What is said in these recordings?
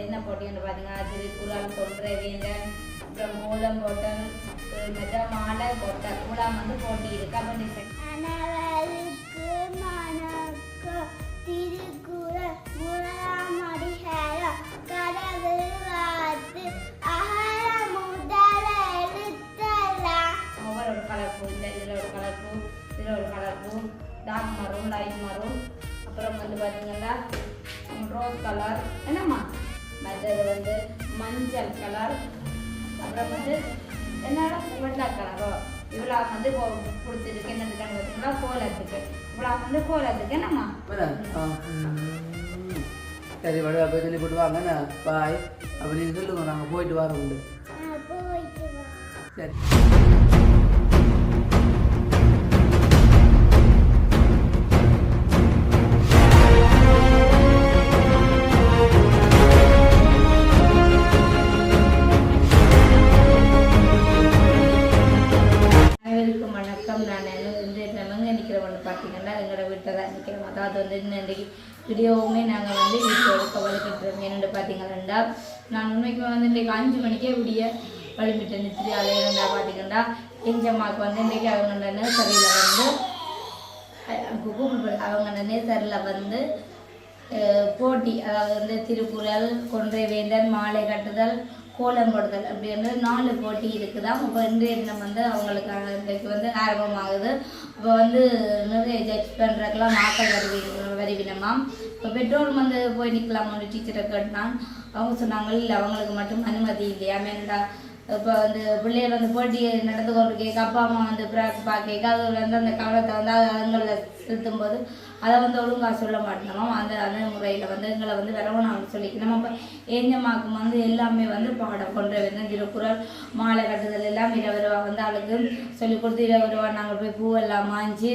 என்ன போட்டின்னு பார்த்தீங்கன்னா திருக்குறள் கொன்றை வேந்தன் அப்புறம் மூலம் போட்டன் மற்ற மாலை போட்டல் மூலாம் வந்து போட்டி இருக்கு. அப்போ நீ செக் அனைவருக்கு வணக்கம் திருக்குறள் முதலாம் அதிகாரம் கடவுள் வாழ்த்து அகர முதல எழுத்தெல்லாம் ஒவ்வொரு ஒரு கலர் பூ இந்த இதில் ஒரு கலர் பூ இதில் ஒரு கலர் பூ டார்க் மரூன் லைட் மரூன் அப்புறம் வந்து பார்த்தீங்கன்னா ரோஸ் கலர் என்னம்மா? மற்றது வந்து மஞ்சள் கலர். அப்புறம் வந்து என்னடா வெள்ளை கலரோ? இவ்வளோ வந்து கொடுத்துருக்கு என்னது பார்த்தீங்களா கோலத்துக்கு. இவ்வளோ வந்து கோலத்துக்கு என்னம்மா. சரி வடிவா போய் சொல்லி போட்டு வாங்க பாய். அப்போ நீங்கள் சொல்லுங்க நாங்கள் போயிட்டு வரோம் உண்டு நான் சரி. நிற்கிறோம் வந்து இன்னைக்கு வீடியோவுமே நாங்கள் வந்து வீட்டில் எடுக்க வளர்க்கிட்டுருக்கோம் என்னென்னு பார்த்தீங்கன்னா நான் உண்மைக்கு வந்து இன்றைக்கு அஞ்சு மணிக்கே விடிய வழிமிட்டு நிறுத்தி அலையிறா பார்த்தீங்கன்னா எஞ்சம்மாவுக்கு வந்து இன்றைக்கி அவங்க நர்சரியில் வந்து கூகுள் அவங்க நேசரில் வந்து போட்டி அதாவது வந்து திருக்குறள் கொன்றை வேந்தன் மாலை கட்டுதல் கோலம் போடுதல் அப்படின்னு நாலு போட்டி இருக்குதாம் இப்போ இன்றைய தினம் வந்து அவங்களுக்கான இன்றைக்கு வந்து ஆரம்பமாகுது இப்போ வந்து நிறைய ஜட்ஜ் பண்ணுறதுக்கெல்லாம் மக்கள் வருவி வருவினமாம் இப்போ பெட்ரோல் வந்து போய் நிற்கலாமான்னு டீச்சரை கேட்டான். அவங்க சொன்னாங்க இல்லை அவங்களுக்கு மட்டும் அனுமதி இல்லையா? மேண்டா இப்போ வந்து பிள்ளைகள் வந்து போட்டி நடந்து கொண்டு கேட்க அப்பா அம்மா வந்து பிரா கேட்க அது வந்து அந்த கவனத்தை வந்து அதுங்களில் செலுத்தும் போது அதை வந்து ஒழுங்காக சொல்ல மாட்டோம். அந்த அந்த முறையில் வந்து எங்களை வந்து வரவும் நாங்கள் சொல்லிக்கணும் அப்போ ஏஞ்சமாக்கும் வந்து எல்லாமே வந்து பாடம் கொண்டு வந்து திருக்குறள் மாலை கட்டுதல் எல்லாம் இரவருவா வந்து அவளுக்கு சொல்லி கொடுத்து இரவருவா நாங்கள் போய் பூவெல்லாம் மாஞ்சி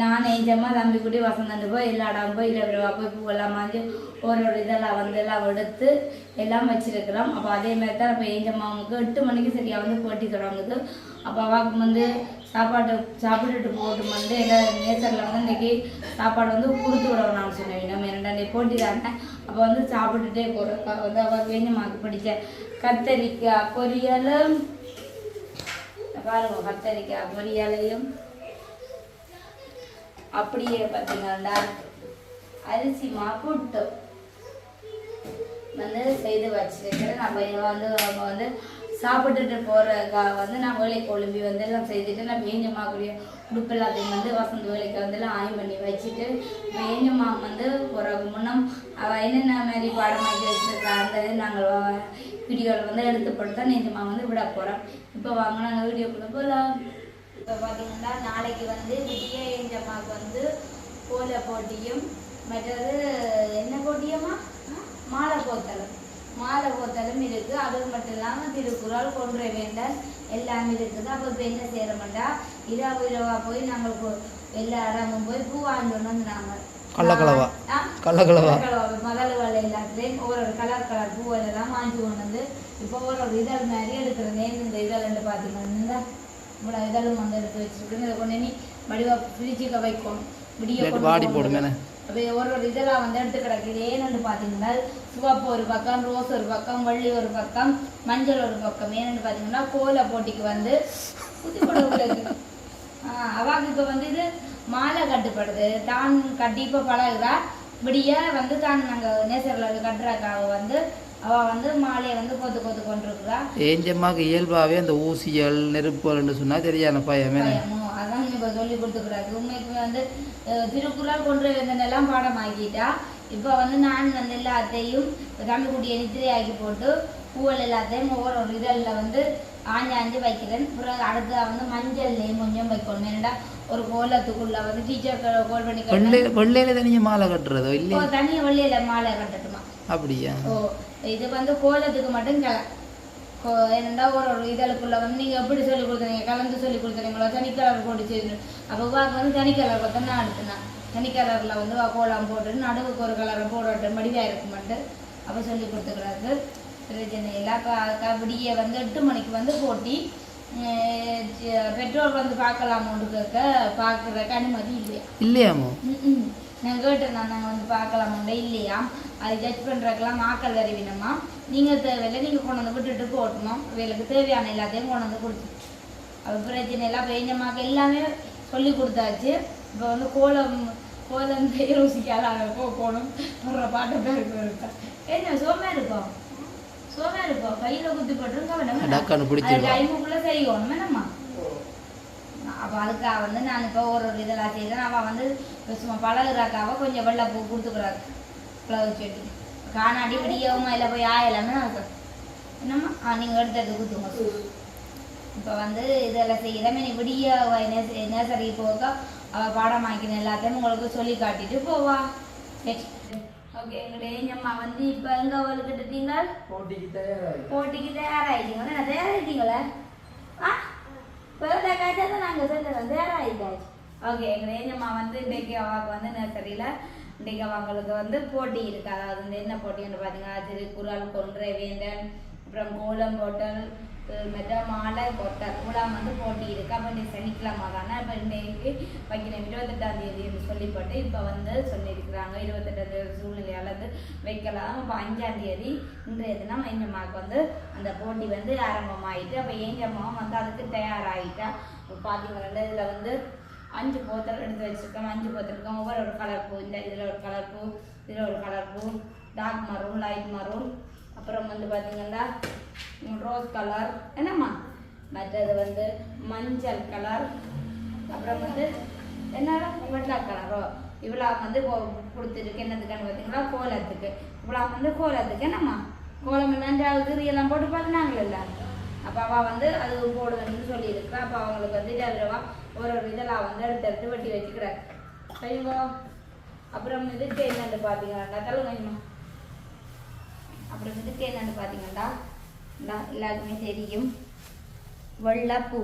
நான் ஏஞ்சம்மா தம்பி குட்டி வசந்தண்டு போய் எல்லா இடம் போய் இரவருவா போய் பூவெல்லாம் மாஞ்சி ஒரு ஒரு இதெல்லாம் வந்து எல்லாம் எடுத்து எல்லாம் வச்சிருக்கிறோம். அப்போ அதே மாதிரி தான் இப்போ ஏஞ்சம்மாவுக்கு எட்டு மணிக்கு சரியாக வந்து போட்டி தொடங்குது. அப்போ அவாவுக்கு வந்து சாப்பாட்டு சாப்பிட்டுட்டு போட்டு வந்து எல்லா நேச்சரில் வந்து இன்றைக்கி சாப்பாடு வந்து கொடுத்து விடணும் நான் சொன்னேன். நம்ம இரண்டாண்டே போட்டி அப்போ வந்து சாப்பிட்டுட்டே போகிறோம் வந்து அவள் வேஞ்சம்மாவுக்கு பிடிச்ச கத்தரிக்காய் பொரியலும். பாருங்க கத்தரிக்காய் பொரியலையும். அப்படியே பார்த்தீங்கன்னா அரிசி மா வந்து செய்து வச்சிருக்கிறேன். நம்ம இதை வந்து நம்ம வந்து சாப்பிட்டுட்டு போகிற வந்து நான் வேலைக்கு கொழும்பி வந்து எல்லாம் செய்துட்டு நான் வேஞ்சம்மாக்குரிய உடுப்பு எல்லாத்தையும் வந்து வசந்த வேலைக்கு வந்து எல்லாம் ஆயம் பண்ணி வச்சுட்டு பேஞ்சம்மா வந்து ஒரு முன்னம் அவள் என்னென்ன மாதிரி பாடமாக்கி வச்சிருக்கா அந்த நாங்கள் வீடியோவில் வந்து எடுத்து போட்டு தான் நேஞ்சம்மா வந்து விட போகிறோம் இப்போ வாங்க நாங்கள் வீடியோக்குள்ளே போகலாம் இப்போ பார்த்தீங்கன்னா நாளைக்கு வந்து விடிய எஞ்சம்மாவுக்கு வந்து கோல போட்டியும் மற்றது என்ன போட்டியம்மா? மாலை போத்தலும் மாலை போத்தலும் இருக்குது. அது மட்டும் இல்லாமல் திருக்குறள் கொன்றை வேந்தன் எல்லாம் இருக்குது. அப்போ இப்போ என்ன செய்கிறோம்டா இரவு இரவா போய் நாங்கள் எல்லா இடமும் போய் பூ வாங்கிட்டு வந்து நாங்கள் கள்ளக்கலவா. கள்ளக்கலவா. வேலை எல்லாத்துலேயும் கலர் கலர் பூவெல்லாம் வாங்கி கொண்டு வந்து இப்போ ஒரு இதழ் மாதிரி எடுக்கிறது இந்த இதழ்னு பார்த்தீங்கன்னா இவ்வளோ இதழும் வந்து எடுத்து வச்சுருக்கு இதை கொண்டு நீ வடிவா பிரிச்சுக்க வைக்கணும் விடிய வாடி. அப்படியே ஒரு ஒரு இதெல்லாம் வந்து எடுத்து கிடக்குது ஏன்னு பார்த்தீங்கன்னா சிவப்பு ஒரு பக்கம் ரோஸ் ஒரு பக்கம் வள்ளி ஒரு பக்கம் மஞ்சள் ஒரு பக்கம். ஏன்னு பார்த்தீங்கன்னா கோல போட்டிக்கு வந்து புது படங்களுக்கு அவாக்கு இப்போ வந்து இது மாலை கட்டுப்படுது. தான் கட்டி இப்போ பழகுறா. விடிய வந்து தான் நாங்கள் நேசரில் கட்டுறக்காக வந்து அவள் வந்து மாலையை வந்து கொத்து கொத்து கொண்டிருக்கிறா. ஏஞ்சம்மாக்கு இயல்பாகவே அந்த ஊசியல் நெருப்புகள்னு சொன்னால் சரியான பயமே. சொல்லி கொடுத்துக்கிறாரு. உண்மைக்கு வந்து திருக்குறள் கொண்டு வந்ததெல்லாம் பாடமாக்கிட்டா இப்போ வந்து நான் வந்து எல்லாத்தையும் தமிழ்குட்டியை நித்திரையாக்கி போட்டு பூவல் எல்லாத்தையும் ஒவ்வொரு ஒரு இதழில் வந்து ஆஞ்சு ஆஞ்சு வைக்கிறேன். பிறகு அடுத்ததாக வந்து மஞ்சள்லையும் கொஞ்சம் வைக்கணும். ஏன்னா ஒரு கோலத்துக்குள்ள வந்து டீச்சர் கோல் பண்ணி. வெள்ளையில தனியாக மாலை கட்டுறதோ? ஓ இல்லையா. தனியாக வெள்ளையில மாலை கட்டட்டுமா? அப்படியா? ஓ இது வந்து கோலத்துக்கு மட்டும் கிள கோ என்னடா ஒரு ஒரு இதழுக்குள்ள வந்து நீங்கள் எப்படி சொல்லி கொடுத்தீங்க கலந்து சொல்லி கொடுத்துறீங்களோ தனி கலர் போட்டு செய்யணும் அப்போ வாக்கு வந்து தனி கலர் பார்த்தா நான் எடுத்தேன் தனி கலரில் வந்து வா கோலம் போட்டு நடுவுக்கு ஒரு கலரை போடட்டும் வடிவாக இருக்க மாட்டேன் அப்போ சொல்லி கொடுத்துக்கிறாரு. பிரச்சனை இல்லை. அப்போ கபடியை வந்து எட்டு மணிக்கு வந்து போட்டி. பெற்றோர் வந்து பார்க்கலாமோன்னு கேட்க பார்க்குறக்கு அனுமதி இல்லையா? இல்லையாமோ ம்ம். நான் கேட்டேன் நான் நாங்கள் வந்து பார்க்கலாமாண்டே இல்லையா? அது ஜட்ஜ் பண்ணுறதுக்கெல்லாம் மாக்கள் வருவினம்மா நீங்கள் தேவையில்லை நீங்கள் கொண்டு வந்து விட்டுட்டு போட்டணும் இவங்களுக்கு தேவையான எல்லாத்தையும் கொண்டு வந்து கொடுத்து. அது பிரச்சனை எல்லாம் பெஞ்சமாக்கு எல்லாமே சொல்லி கொடுத்தாச்சு. இப்போ வந்து கோலம் கோலம் ருசிக்காத போகணும். போடுற பாட்டு பேருக்கு. இருக்கா என்ன சோமா இருக்கும் சோமா இருக்கும் கையில் குத்தி போட்டுருங்க. டைமுக்குள்ளே செய்யணும் என்னம்மா அப்போ அதுக்காக வந்து நான் இப்போ ஒரு ஒரு இதெல்லாம் செய்தேன் அவள் வந்து சும்மா பழகுறாக்காவ கொஞ்சம் வெள்ளை பூ கொடுத்துக்குறாரு. ஃப்ளவர் செடி. காணாடி விடியவும் இல்லை போய் ஆயலான்னு நான் என்னம்மா? ஆ நீங்கள் எடுத்து எடுத்து குத்துங்க இப்போ வந்து இதெல்லாம் செய்கிறேன் நீ விடிய நர்சரி போக அவள் பாடம் வாங்கின எல்லாத்தையும் உங்களுக்கு சொல்லி காட்டிட்டு போவா. ஓகே எங்களுடைய ஏஞ்சம்மா வந்து இப்போ எங்கே அவளுக்கிட்டீங்க போட்டிக்கு தயாராகி போட்டிக்கு தயாராகிட்டீங்களா? நான் தயாராகிட்டீங்களா? ஆ? நாங்கள் தான் நாங்கள் சொல்லுறோம் ஓகே எங்கள் ஏஞ்சம்மா வந்து இன்றைக்கு அவாவுக்கு வந்து நர்சரியில் இன்றைக்கு அவங்களுக்கு வந்து போட்டி இருக்குது அதாவது வந்து என்ன போட்டின்னு பார்த்தீங்கன்னா திருக்குறள் கொன்றை வேந்தன் அப்புறம் கோலம் போட்டல் மற்ற மாலை போட்ட இவ்வளவு வந்து போட்டி இருக்கு அப்போ இன்னைக்கு சனிக்கிழமை தானே. இப்போ இன்னைக்கு வைக்கணும் இருபத்தெட்டாம் தேதி என்று சொல்லிப்பட்டு இப்போ வந்து சொல்லியிருக்கிறாங்க. இருபத்தெட்டாம் தேதி சூழ்நிலையால் வந்து வைக்கலாம். இப்போ அஞ்சாம் தேதி இன்றைய தினம் எஞ்சம்மாவுக்கு வந்து அந்த போட்டி வந்து ஆரம்பமாயிட்டு அப்போ ஏஞ்சம்மாவும் வந்து அதுக்கு தயாராகிட்டா பார்த்தீங்கன்னா இதில் வந்து அஞ்சு போத்தல் எடுத்து வச்சிருக்கோம். அஞ்சு போத்தல் ஒவ்வொரு ஒரு கலர் பூ. இந்த இதில் ஒரு கலர் பூ இதில் ஒரு கலர் பூ. டார்க் மரூன் லைட் மரூன் அப்புறம் வந்து பார்த்தீங்கன்னா ரோஸ் கலர் என்னம்மா? மற்றது வந்து மஞ்சள் கலர் அப்புறம் வந்து என்ன வெள்ளை கலரோ இவ்வளோ வந்து கொடுத்துருக்கு. என்னதுக்கான்னு பார்த்தீங்களா கோலத்துக்கு. இவ்வளோ வந்து கோலத்துக்கு. என்னம்மா? கோலம் நன்றாவது எல்லாம் போட்டு பார்த்துனாங்கல்ல அப்போ அவள் வந்து அது போடுவேன்னு சொல்லியிருக்கா அப்போ அவங்களுக்கு வந்து இதில் ஒரு ஒரு இதெல்லாம் வந்து எடுத்து எடுத்து வெட்டி வச்சுக்கிறார் சரிங்களா அப்புறம் இதுக்கு என்னென்னு பார்த்தீங்கன்னா தள்ளுங்கம்மா அப்புறம் இதுக்கு என்னென்னு பார்த்தீங்கன்னா எல்லாருக்குமே தெரியும் வெள்ளைப்பூ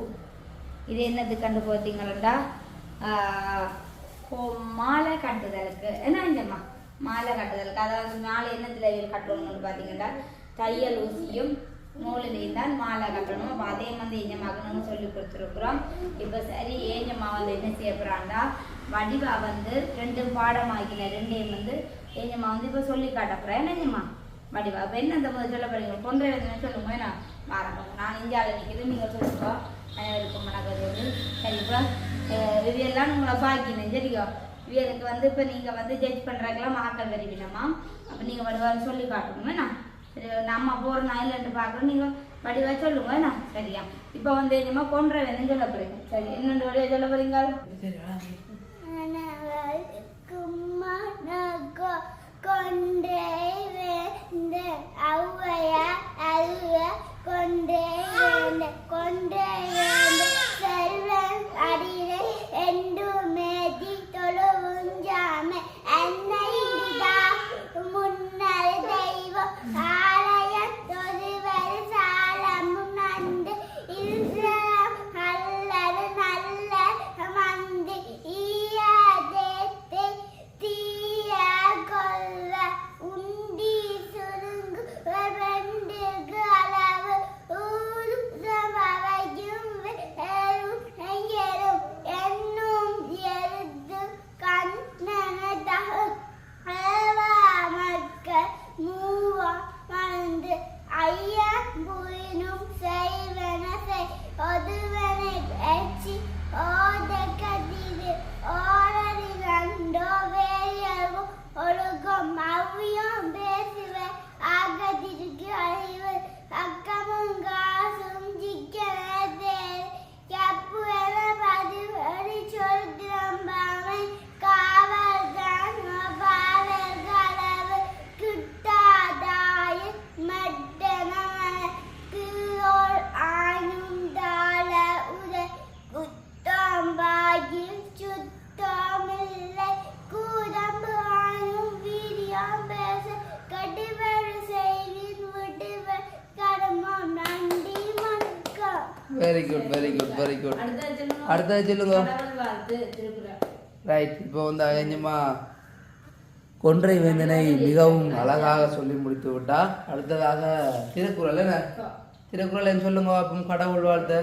இது என்னது கண்டு பார்த்தீங்களா மாலை கட்டுதலுக்கு என்ன இந்தம்மா மாலை கட்டுதலுக்கு அதாவது மாலை என்னத்தில் கட்டணும்னு பார்த்தீங்கன்னா தையல் ஊசியும் நூலிலையும் தான் மாலை கட்டணும் அப்போ அதே வந்து எஞ்ச மகனும் சொல்லி கொடுத்துருக்குறோம் இப்போ சரி ஏஞ்சம்மா வந்து என்ன செய்ய போகிறாண்டா வடிவா வந்து ரெண்டும் பாடமாக்கின ரெண்டையும் வந்து ஏஞ்சம்மா வந்து இப்போ சொல்லி காட்ட போகிறேன் என்னங்கம்மா வடிவா இப்போ என்ன அந்த முதல் சொல்ல போறீங்க? பொன்றை வேதனை சொல்லுங்க ஏன்னா மாறணும். நான் இந்தியாவில் நிற்கிறது நீங்கள் சொல்லுங்க. அனைவருக்கும் வணக்கம் சரி இப்போ இவையெல்லாம் உங்களை பாக்கினேன். சரிக்கோ இவருக்கு வந்து இப்போ நீங்கள் வந்து ஜட்ஜ் பண்ணுறாங்களாம் மாக்கள் வருவீனம்மா அப்போ நீங்கள் வடிவான்னு சொல்லி காட்டணும் என்ன? சரி நம்ம போகிறோம் நான் இல்லைன்னு பார்க்குறோம் நீங்கள் வடிவா சொல்லுங்க என்ன? சரியா? இப்போ வந்து என்னமா கொன்ற வேணும் சொல்ல போறீங்க. சரி என்னென்று வடிவா சொல்ல போறீங்க கும்மனகோ கொண்டே வேந்த ஔவைய அல்வ கொண்டே வேந்த கொண்டே வேந்த செல்வம் அடிரை என்றும் அடுத்தது சொல்லுங்க ரைட் இப்போ வந்து அஞ்சம்மா கொன்றை வேந்தனை மிகவும் அழகாக சொல்லி முடித்து விட்டா அடுத்ததாக திருக்குறள் என்ன திருக்குறள் என்ன சொல்லுங்க அப்போ கடவுள் வாழ்த்து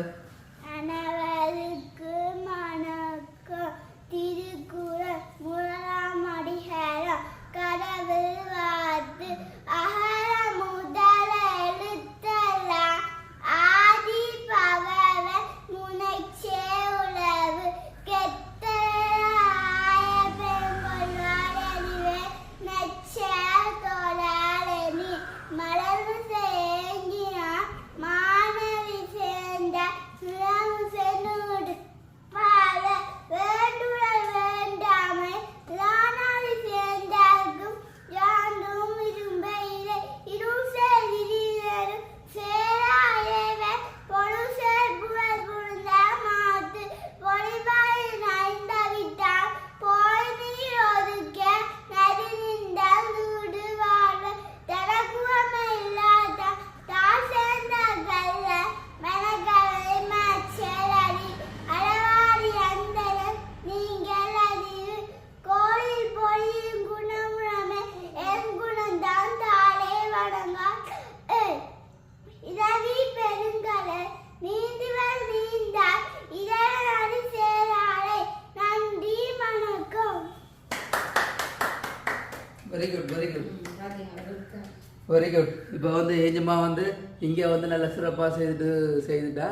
வெரி குட் இப்போ வந்து ஏஞ்சம்மா வந்து இங்கே வந்து நல்லா சிறப்பாக செய்துட்டு செய்துட்டா.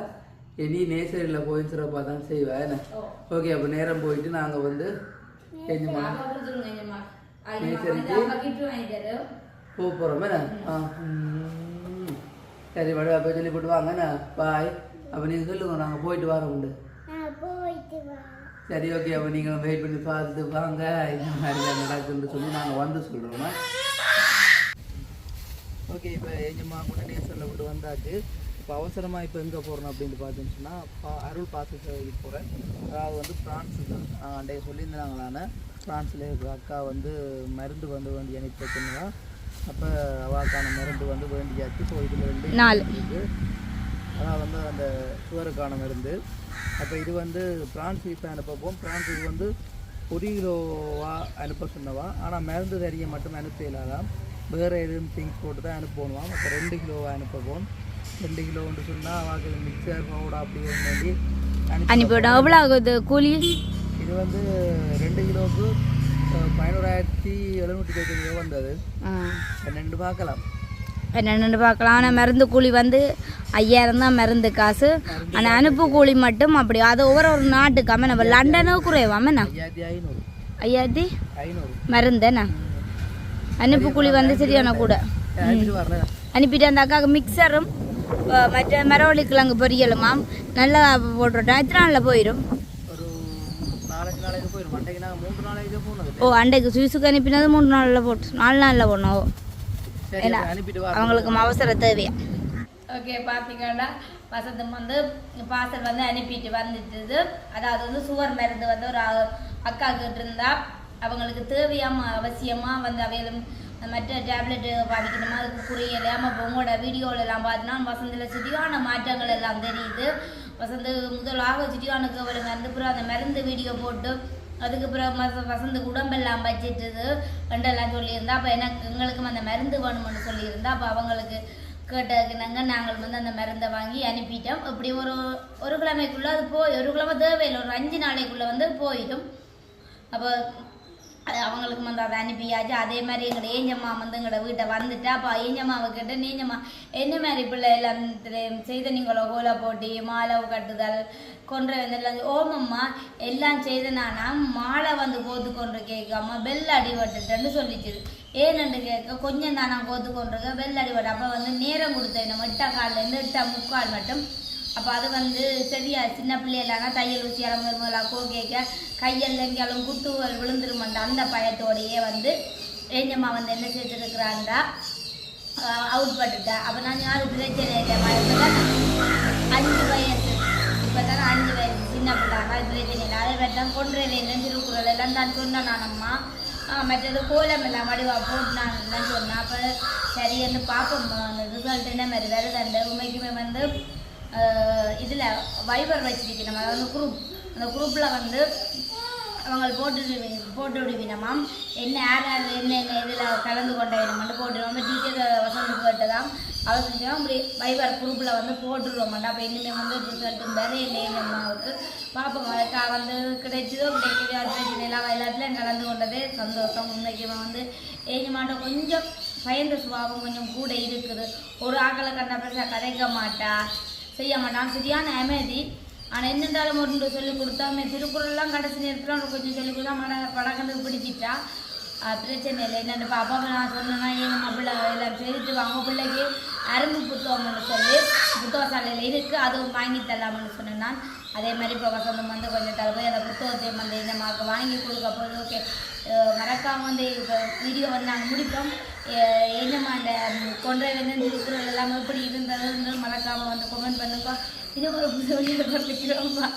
இனி நேசரியில் போய் சிறப்பாக தான் செய்வா என்ன? ஓகே அப்போ நேரம் போயிட்டு நாங்கள் வந்து ஏஞ்சம்மா போக போகிறோம் என்ன? ஆ. சரி வட அப்போ சொல்லி போட்டு வாங்க என்ன? பாய் அப்போ நீங்கள் சொல்லுங்க நாங்கள் போயிட்டு வரோம் உண்டு. நான் போயிட்டு வா. சரி ஓகே அப்போ நீங்கள் வெயிட் பண்ணி பார்த்துட்டு வாங்க. இந்த மாதிரி தான் நடக்குதுன்னு சொல்லி நாங்கள் வந்து சொல்கிறோமா ஓகே இப்போ ஏஜமா கூட நேசரில் விட்டு வந்தாச்சு. இப்போ அவசரமாக இப்போ எங்கே போகிறோம் அப்படின்னு பார்த்தோம்னு சொன்னால் பா அருள் பாசத்துக்கு போகிறேன் அதாவது வந்து ஃப்ரான்ஸுக்கு அன்றைய சொல்லியிருந்தாங்களான ஃப்ரான்ஸில் இருக்கிற அக்கா வந்து மருந்து வந்து வேண்டிய எனக்கு பிரச்சனை அப்போ அவாக்கான மருந்து வந்து வேண்டியாச்சு. ஸோ இதில் ரெண்டு நாலு. அதான் வந்து அந்த சுகருக்கான மருந்து. அப்போ இது வந்து பிரான்ஸ் இப்போ அனுப்பப்போம். பிரான்ஸுக்கு வந்து ஒரு கிலோவா அனுப்ப சொன்னவா. ஆனால் மருந்து தறியை மட்டும் அனுப்ப இல்லாதான் வேறு எதுவும் திங்ஸ் போட்டு தான் அனுப்பணுவாம் அப்போ ரெண்டு கிலோவா அனுப்பப்போம் ரெண்டு கிலோன்னு சொன்னால் அவாக்கு மிக்சர் பவுடர் அப்படி வேண்டி அனுப்பி அனுப்பிவிடும் எவ்வளோ ஆகுது கூலி? இது வந்து ரெண்டு கிலோவுக்கு பதினோராயிரத்தி எழுநூற்றி இருபத்தஞ்சு ரூபா வந்தது. ரெண்டு பார்க்கலாம். என்னென்னு பார்க்கலாம். ஆனால் மருந்து கூலி வந்து ஐயாயிரம் தான் மருந்து காசு. ஆனால் அனுப்பு கூலி மட்டும் அப்படி. அது ஒவ்வொரு ஒரு நாட்டுக்கு. அம்மன் நம்ம லண்டனுக்கு குறைவாமண்ணா ஐயாயிரத்தி ஐநூறு. ஐயாயிரத்தி? ஐநூறு. மருந்துண்ணா? அனுப்பு கூலி வந்து சரியான கூட அனுப்பிட்டு வரல அனுப்பிட்டு அந்த அக்காவுக்கு மிக்சரும் மற்ற மரவள்ளி கிழங்கு பொரியலுமாம் நல்லா போட்டுவிட்டோம் எத்தனை நாளில் போயிடும் ஓ அண்டைக்கு சுவிசுக்கு அனுப்பினது மூணு நாளில் போட்டு நாலு நாளில் அனுப்பிட்டு வா அவங்களுக்கு அவசர தேவையா ஓகே பார்த்தீங்கன்னா வசந்தம் வந்து பார்சல் வந்து அனுப்பிட்டு வந்துட்டுது அதாவது வந்து சுகர் மருந்து வந்து ஒரு அக்கா கிட்ட இருந்தா அவங்களுக்கு தேவையாம அவசியமாக வந்து அவையிலும் மற்ற டேப்லெட் பாதிக்கணுமா அதுக்கு புரியலையாம இப்போ உங்களோட வீடியோல எல்லாம் வசந்தில் சிட்டியான மாற்றங்கள் எல்லாம் தெரியுது. வசந்த் முதலாக சிட்டியானுக்கு அவளை மருந்து பிறகு அந்த மருந்து வீடியோ போட்டு அதுக்கு பிறகு மச- வசந்த் உடம்பெல்லாம் வச்சிட்டுது ரெண்டெல்லாம் சொல்லியிருந்தா அப்போ எனக்கு எங்களுக்கும் அந்த மருந்து வேணும்னு சொல்லியிருந்தா அப்போ அவங்களுக்கு கேட்டதுக்குனாங்க நாங்கள் வந்து அந்த மருந்தை வாங்கி அனுப்பிட்டோம். இப்படி ஒரு ஒரு கிழமைக்குள்ளே அது போய் ஒரு கிழமை தேவையில்லை ஒரு அஞ்சு நாளைக்குள்ளே வந்து போயிடும். அப்போ அவங்களுக்கு வந்து அதை அனுப்பியாச்சு. அதே மாதிரி எங்களோட ஏஞ்சம்மா வந்து எங்களோட வீட்டை வந்துட்டா அப்போ ஏஞ்சம்மாவை கேட்டு நீஞ்சம்மா என்ன மாதிரி பிள்ளை எல்லாம் செய்த நீங்களோ கோலை போட்டி மாலை கட்டுதல் கொன்ற வந்துடலாம் ஓமம்மா எல்லாம் செய்தனானா மாலை வந்து கோத்து கொண்டு கேட்காம பெல் அடிபட்டுட்டேன்னு சொல்லிச்சுது ஏன்னு கேட்க கொஞ்சம் தான் நான் கோத்து கொண்டிருக்கேன் பெல் அடிபட்டு அப்போ வந்து நேரம் கொடுத்தேன். நம்ம எட்டா இருந்து எட்டா முக்கால் மட்டும் அப்போ அது வந்து சரியா சின்ன பிள்ளையெல்லாம் தையல் ஊசி இளம்பெருமெல்லாம் கோ கேட்க கையில் எங்கேயாலும் குத்துவல் விழுந்துரும் அந்த பயத்தோடையே வந்து ஏஞ்சம்மா வந்து என்ன செய்திருக்கிறாண்டா அவுட் பட்டுட்டா அப்போ நான் யாரும் பிரச்சனை இல்லை இப்பதான் அஞ்சு வயசு இப்போ தானே அஞ்சு வயசு சின்ன பிள்ளைங்க பிரச்சனை இல்லை. அதை வெட்டம் கொண்டு என்ன திருக்குறள் எல்லாம் தான் சொன்னேன் நானம்மா மற்றது கோலம் எல்லாம் வடிவா போட்டு நான் சொன்னேன் அப்போ சரியன்னு பார்ப்போம் அந்த ரிசல்ட் என்ன மாதிரி வருது உண்மைக்குமே வந்து இதில் வைபர் வச்சிருக்கணும் அதாவது குரூப் அந்த குரூப்பில் வந்து அவங்க போட்டு போட்டு விடுவினமாம் என்ன யார் யார் என்ன என்ன இதில் கலந்து கொண்ட வேணுமெண்டு போட்டுருவோம் டீச்சர் வசந்து கேட்டதாம் அவர் செஞ்சோம் அப்படி வைபர் குரூப்பில் வந்து போட்டுருவோம்டா அப்போ இனிமேல் வந்து ரிசல்ட் வேறு இல்லை எங்கள் பார்ப்போம் அதுக்கா வந்து கிடைச்சதோ கிடைக்கலையோ அது பிரச்சனை எல்லாம் எல்லாத்துலேயும் கலந்து கொண்டதே சந்தோஷம். உண்மைக்கு வந்து ஏஞ்சமாட்ட கொஞ்சம் பயந்த சுபாவம் கொஞ்சம் கூட இருக்குது. ஒரு ஆக்களை கண்ட பிரச்சனை கதைக்க மாட்டா. செய்ய மாட்டான் சரியான அமைதி ஆனால் என்னென்றாலும் ஒன்று சொல்லி கொடுத்தாமே. திருக்குறள்லாம் கடைசி நேரத்தில் அவனுக்கு கொஞ்சம் சொல்லி கொடுத்தா மட படக்கண்டு பிடிச்சிட்டா. பிரச்சனை இல்லை. என்னென்னு பாப்பாவை நான் சொன்னேன்னா எங்கள் பிள்ளை எல்லாம் செய்துட்டு வாங்க பிள்ளைக்கு அரும்பு புத்தகம்னு சொல்லி புத்தக சாலையில் இருக்குது அதுவும் வாங்கி தரலாம்னு சொன்னேன் நான். அதே மாதிரி இப்போ வசந்தம் வந்து கொஞ்சம் தர போய் அந்த புத்தகத்தையும் வந்து இந்த மார்க்கு வாங்கி கொடுக்க போது ஓகே. மறக்காம வந்து இப்போ வீடியோ வந்து நாங்கள் முடிப்போம். அஹ் என்னம்மா அந்த கொன்றை வந்து திருக்குறள் எல்லாமே எப்படி இருந்ததுன்னு மறக்காம வந்து கொமெண்ட் பண்ணுங்க இன்னும் ஒரு புது வழியில் பார்த்துக்கிறோம்